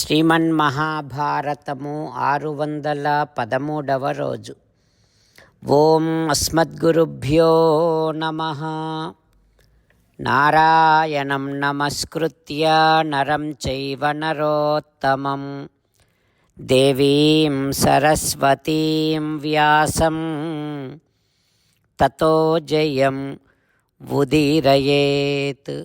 శ్రీమన్మహాభారతము ఆరు వందల పదమూడవ రోజు. ఓం అస్మద్గురుభ్యో నమ. నారాయణం నమస్కృత్య నరం చైవ నరోత్తమం. దేవీం సరస్వతీం వ్యాసం. తతో జయం ఉదీరయేత్.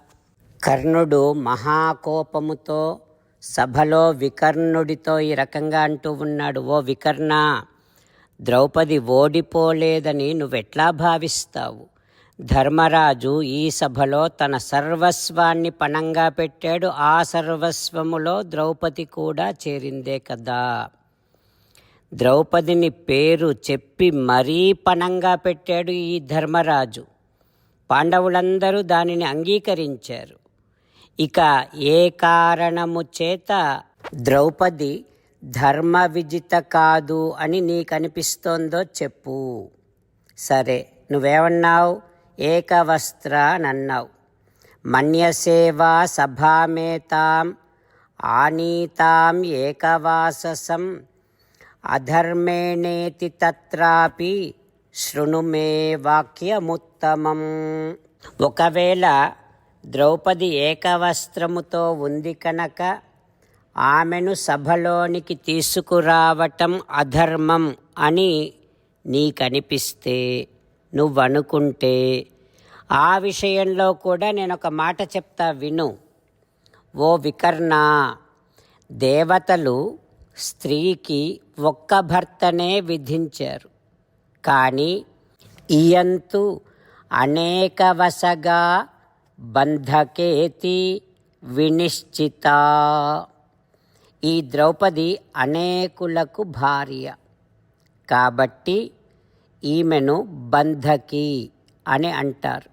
కర్ణుడు మహాకోపముతో సభలో వికర్ణుడితో ఈ రకంగా అంటూ ఉన్నాడు ఓ వికర్ణ ద్రౌపది ఓడిపోలేదని నువ్వెట్లా భావిస్తావు? ధర్మరాజు ఈ సభలో తన సర్వస్వాన్ని పణంగా పెట్టాడు ఆ సర్వస్వములో ద్రౌపది కూడా చేరిందే కదా. ద్రౌపదిని పేరు చెప్పి మరీ పణంగా పెట్టాడు ఈ ధర్మరాజు. పాండవులందరూ దానిని అంగీకరించారు. ఇక ఏ కారణము చేత ద్రౌపది ధర్మ విజిత కాదు అని నీకు అనిపిస్తోందో చెప్పు. సరే నువ్వేమన్నావు? ఏకవస్త్ర నన్నావు మన్యసేవా సభామేతాం ఆనీతాం ఏకవాససం అధర్మేణేతి తత్రాపి శృణుమే వాక్యముత్తమం. ఒకవేళ ద్రౌపది ఏకవస్త్రముతో ఉంది కనుక ఆమెను సభలోనికి తీసుకురావటం అధర్మం అని నీకనిపిస్తే నువ్వనుకుంటే. ఆ విషయంలో కూడా నేను ఒక మాట చెప్తా విను. ఓ వికర్ణ దేవతలు స్త్రీకి ఒక్క భర్తనే విధించారు. కానీ ఇయంతు అనేకవశగా బంధకేతి వినిశ్చిత. ఈ ద్రౌపది అనేకులకు భార్య. కాబట్టి ఈమెను బంధకి అని అంటారు.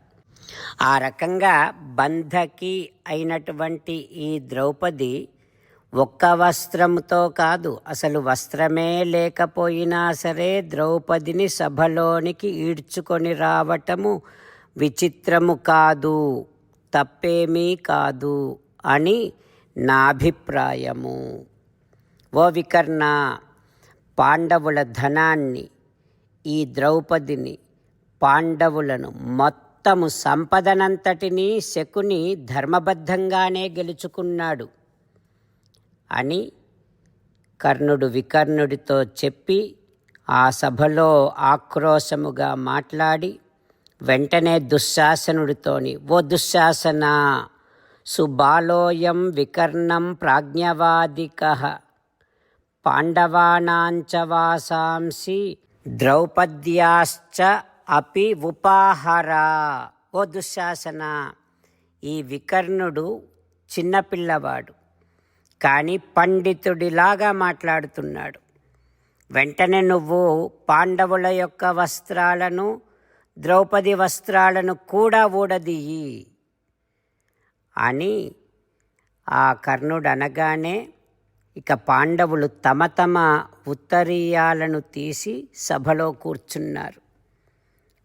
ఆ రకంగా బంధకి అయినటువంటి ఈ ద్రౌపది ఒక్క వస్త్రంతో కాదు అసలు వస్త్రమే లేకపోయినా సరే ద్రౌపదిని సభలోనికి ఈడ్చుకొని రావటము విచిత్రము కాదు. తప్పేమీ కాదు అని నా అభిప్రాయము. ఓ వికర్ణ పాండవుల ధనాన్ని ఈ ద్రౌపదిని పాండవులను మొత్తము సంపదనంతటినీ శకుని ధర్మబద్ధంగానే గెలుచుకున్నాడు అని కర్ణుడు వికర్ణుడితో చెప్పి ఆ సభలో ఆక్రోశముగా మాట్లాడి వెంటనే దుశ్శాసనుడితోని ఓ దుశ్శాసన సుబాలోయం వికర్ణం ప్రాజ్ఞవాదిక పాండవానాంచవాసాంసి ద్రౌపద్యాశ్చ అపి ఉపాహార. ఓ దుశ్శాసన ఈ వికర్ణుడు చిన్నపిల్లవాడు కానీ పండితుడిలాగా మాట్లాడుతున్నాడు. వెంటనే నువ్వు పాండవుల యొక్క వస్త్రాలను ద్రౌపది వస్త్రాలను కూడా ఊడదీయి. అని ఆ కర్ణుడు అనగానే ఇక పాండవులు తమ తమ ఉత్తరీయాలను తీసి సభలో కూర్చున్నారు.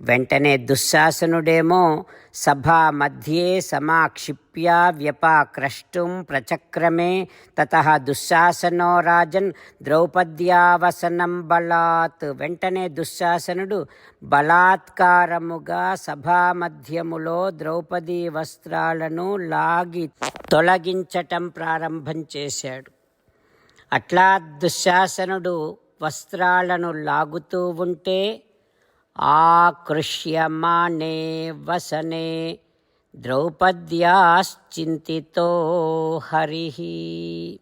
వెంటనే దుశ్శాసనుడేమో సభా మధ్యే సమాక్షిప్య వ్యపాక్రష్టుం ప్రచక్రమే తత దుశ్శాసనో రాజన్ ద్రౌపద్యావసనం బలాత్. వెంటనే దుశ్శాసనుడు బలాత్కారముగా సభా మధ్యములో ద్రౌపదీ వస్త్రాలను లాగి తొలగించటం ప్రారంభం చేశాడు. అట్లా దుశ్శాసనుడు వస్త్రాలను లాగుతూ ఉంటే ఆకృష్యమానే వసనే ద్రౌపద్యాశ్చింతితో హరి.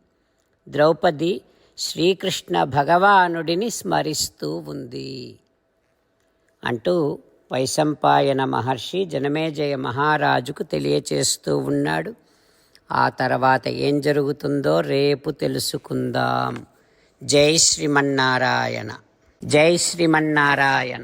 ద్రౌపది శ్రీకృష్ణ భగవానుడిని స్మరిస్తూ ఉంది. అంటూ వైశంపాయన మహర్షి జనమేజయ మహారాజుకు తెలియచేస్తూ ఉన్నాడు. ఆ తర్వాత ఏం జరుగుతుందో రేపు తెలుసుకుందాం. జై శ్రీమన్నారాయణ. జై శ్రీమన్నారాయణ.